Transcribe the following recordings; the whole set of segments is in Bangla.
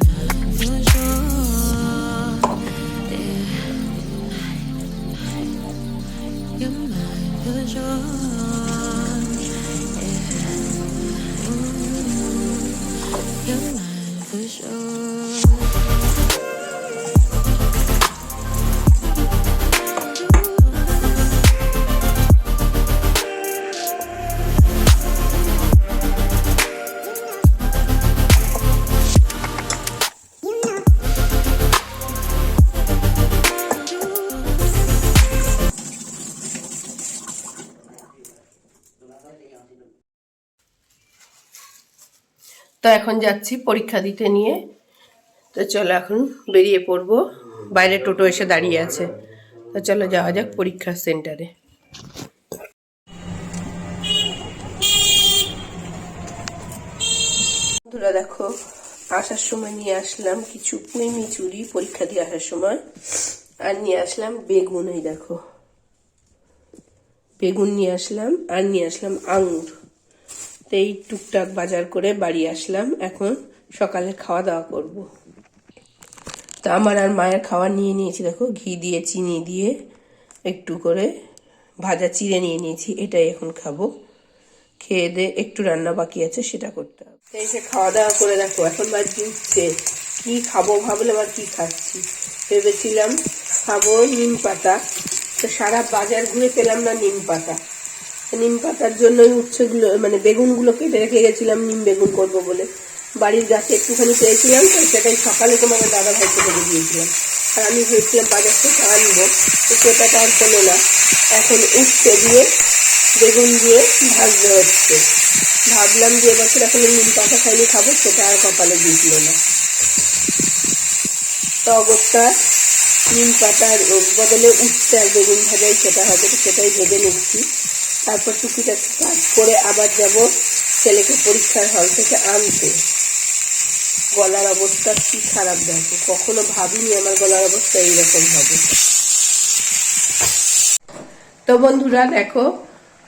Thank you. তো এখন যাচ্ছি পরীক্ষা দিতে নিয়ে। তো চলো এখন বেরিয়ে পড়ব। বাইরে টোটো এসে দাঁড়িয়ে আছে। তো চলো যাওয়া যাক পরীক্ষা সেন্টারে। বন্ধুরা দেখো, আসার সময় নিয়ে আসলাম কিছু পুঁইমি চুরি পরীক্ষা দিয়ে আসার সময়। আর নিয়ে আসলাম বেগুন দেখো। বেগুন নিয়ে আসলাম, আর নিয়ে আসলাম আঙুর। এই টুকটাক বাজার করে বাড়ি আসলাম। এখন সকালে খাওয়া দাওয়া করব। তা আমার আর মায়ের খাওয়া নিয়ে নিয়েছি, দেখো, ঘি দিয়ে, চিনি দিয়ে একটু করে ভাজা চিড়ে নিয়ে নিয়েছি, এটাই এখন খাব। খেয়ে দিয়ে একটু রান্না বাকি আছে, সেটা করতে হবে। এসে খাওয়া দাওয়া করে দেখো, এখন বাড়ি উঠছে কি খাব ভাবলাম আর কি খাচ্ছি? ভেবেছিলাম খাব নিম পাতা। তো সারা বাজার ঘুরে পেলাম না নিম পাতা। নিম পাতার জন্যই উচ্ছেগুলো মানে বেগুনগুলো কেটে রেখে গেছিলাম, নিম বেগুন করব বলে। বাড়ির গাছে একটুখানি পেয়েছিলাম, তো সেটাই সকালে তোমাকে দাদা ভাইকে করে দিয়েছিলাম। আর আমি ভেবেছিলাম বাজার থেকে আনব, তো সেটাটা আর পেল না। এখন উচ্ছে দিয়ে, বেগুন দিয়ে ভাজতে হচ্ছে। ভাবলাম যে এবছর এখন নিম পাতা খাইনি, খাব, সেটা আর কপালে দিয়েছিল না। তো অবস্থা নিম পাতার বদলে উঠছে আর বেগুন ভাজাই সেটা হবে তো সেটাই ভেজে নিচ্ছি। তারপর টুকিটাকি কাজ করে আবার যাব ছেলেকে পরীক্ষার হল থেকে আনতে। গলার অবস্থা কি খারাপ দেখো, কখনো ভাবিনি আমার গলার অবস্থা এইরকম হবে। তো বন্ধুরা দেখো,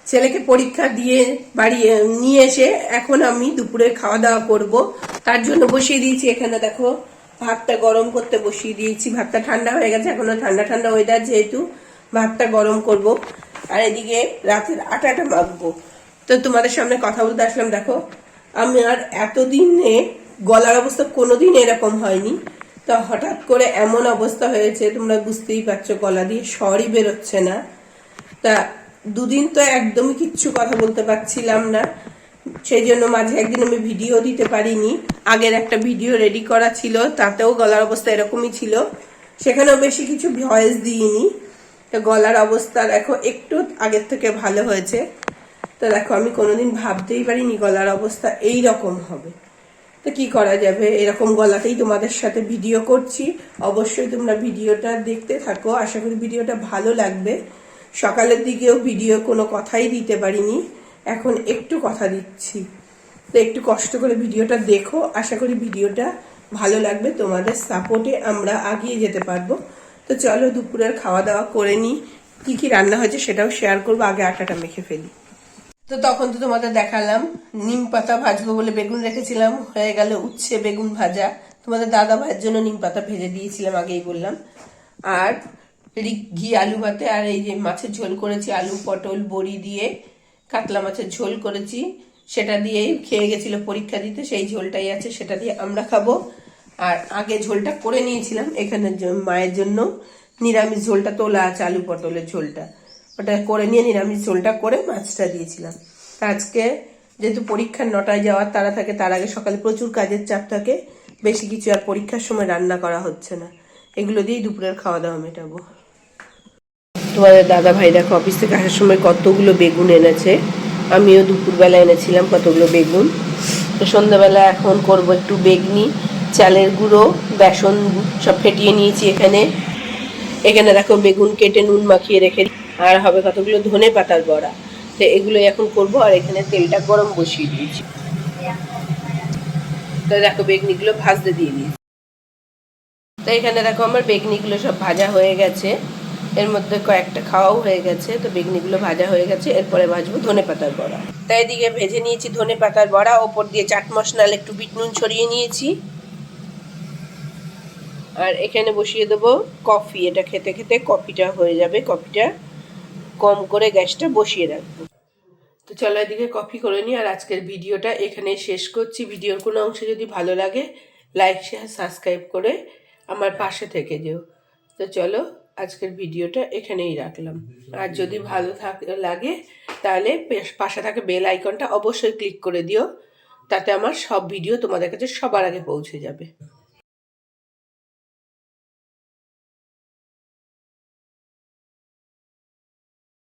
ছেলেকে পরীক্ষা দিয়ে বাড়ি নিয়ে এসে এখন আমি দুপুরে খাওয়া দাওয়া করব। তার জন্য বসিয়ে দিয়েছি এখানে দেখো, ভাতটা গরম করতে বসিয়ে দিয়েছি। ভাতটা ঠান্ডা হয়ে গেছে, এখনও ঠান্ডা ঠান্ডা ওয়েদার যেহেতু, ভাতটা গরম করব। আর এদিকে রাতের আটাটা মাখবো তো তোমাদের সামনে কথা বলতে আসলাম, দেখো, আমি আর এতদিনে গলার অবস্থা কোনোদিন এরকম হয়নি। তো হঠাৎ করে এমন অবস্থা হয়েছে, তোমরা বুঝতেই পারছ, গলা দিয়ে স্বরই বেরোচ্ছে না। তা দুদিন তো একদমই কিচ্ছু কথা বলতে পারছিলাম না। সেই জন্য মাঝে একদিন আমি ভিডিও দিতে পারিনি। আগের একটা ভিডিও রেডি করা ছিল, তাতেও গলার অবস্থা এরকমই ছিল। সেখানেও বেশি কিছু ভয়েস দিইনি। তো গলার অবস্থা দেখো একটু আগের থেকে ভালো হয়েছে। তো দেখো, আমি কোনোদিন ভাবতেই পারিনি গলার অবস্থা এই রকম হবে। তো কি করা যাবে? এরকম গলাতেই তোমাদের সাথে ভিডিও করছি। অবশ্যই তোমরা ভিডিওটা দেখতে থাকো। আশা করি ভিডিওটা ভালো লাগবে। সকালের দিকেও ভিডিও কোনো কথাই দিতে পারিনি। এখন একটু কথা দিচ্ছি। তো একটু কষ্ট করে ভিডিওটা দেখো। আশা করি ভিডিওটা ভালো লাগবে। তোমাদের সাপোর্টে আমরা আগিয়ে যেতে পারব। তো চলো দুপুরের খাওয়া দাওয়া করে নিই কি কি রান্না হয়েছে সেটাও শেয়ার করব, আগে আটাটা মেখে ফেলি। তো তখন তো তোমাদের দেখালাম, নিম পাতা ভাজবো বলে বেগুন রেখেছিলাম, হয়ে গেল উচ্ছে বেগুন ভাজা। তোমাদের দাদা ভাইয়ের জন্য নিম পাতা ভেজে দিয়েছিলাম, আগেই বললাম। আর ঘি, আলু ভাতে, আর এই যে মাছের ঝোল করেছি, আলু, পটল, বড়ি দিয়ে কাতলা মাছের ঝোল করেছি। সেটা দিয়েই খেয়ে গেছিল পরীক্ষা দিতে, সেই ঝোলটাই আছে, সেটা দিয়ে আমরা খাব। আর আগে ঝোলটা করে নিয়েছিলাম এখানে মায়ের জন্য। নিরামিষ ঝোলটা তোলা আছে, আলু পটলের ঝোলটা। ওটা করে নিয়ে নিরামিষ ঝোলটা করে মাছটা দিয়েছিলাম। আজকে যেহেতু পরীক্ষার নটায় যাওয়ার তারা থাকে, তার আগে সকালে প্রচুর কাজের চাপ থাকে। বেশি কিছু আর পরীক্ষার সময় রান্না করা হচ্ছে না। এগুলো দিয়েই দুপুরের খাওয়া দাওয়া মেটাবো। তোমাদের দাদা ভাই দেখো অফিস থেকে আসার সময় কতগুলো বেগুন এনেছে। আমিও দুপুরবেলা এনেছিলাম কতগুলো বেগুন। তো সন্ধ্যাবেলা এখন করব একটু বেগনি। চালের গুঁড়ো, বেসন সব ফেটিয়ে নিয়েছি এখানে। এখানে দেখো বেগুন কেটে নুন মাখিয়ে রেখে আর হবে কতগুলো? ধনে পাতার বড়া। তো এগুলো এখন করব আর এখানে তেলটা গরম বসিয়ে দিয়েছি। তো দেখো বেগনিগুলো ভাজতে দিয়ে দিয়েছি। তো এখানে দেখো আমার বেগনিগুলো সব ভাজা হয়ে গেছে। এর মধ্যে কয়েকটা খাওয়াও হয়ে গেছে। তো বেগনিগুলো ভাজা হয়ে গেছে। এরপরে ভাজবো ধনে পাতার বড়া। তাই এদিকে ভেজে নিয়েছি ধনে পাতার বড়া। ওপর দিয়ে চাট মশলাল একটু বিট নুন ছড়িয়ে নিয়েছি। আর এখানে বসিয়ে দেবো কফি। এটা খেতে খেতে কফিটা হয়ে যাবে। কফিটা কম করে গ্যাসটা বসিয়ে রাখব। তো চলো এদিকে কফি করে নিই আর আজকের ভিডিওটা এখানে শেষ করছি। ভিডিওর কোনো অংশ যদি ভালো লাগে লাইক শেয়ার সাবস্ক্রাইব করে আমার পাশে থেকে যেও। তো চলো আজকের ভিডিওটা এখানেই রাখলাম। আর যদি ভালো থাক, লাগে, তাহলে পাশে থাকে বেল আইকনটা অবশ্যই ক্লিক করে দিও। তাতে আমার সব ভিডিও তোমাদের কাছে সবার আগে পৌঁছে যাবে।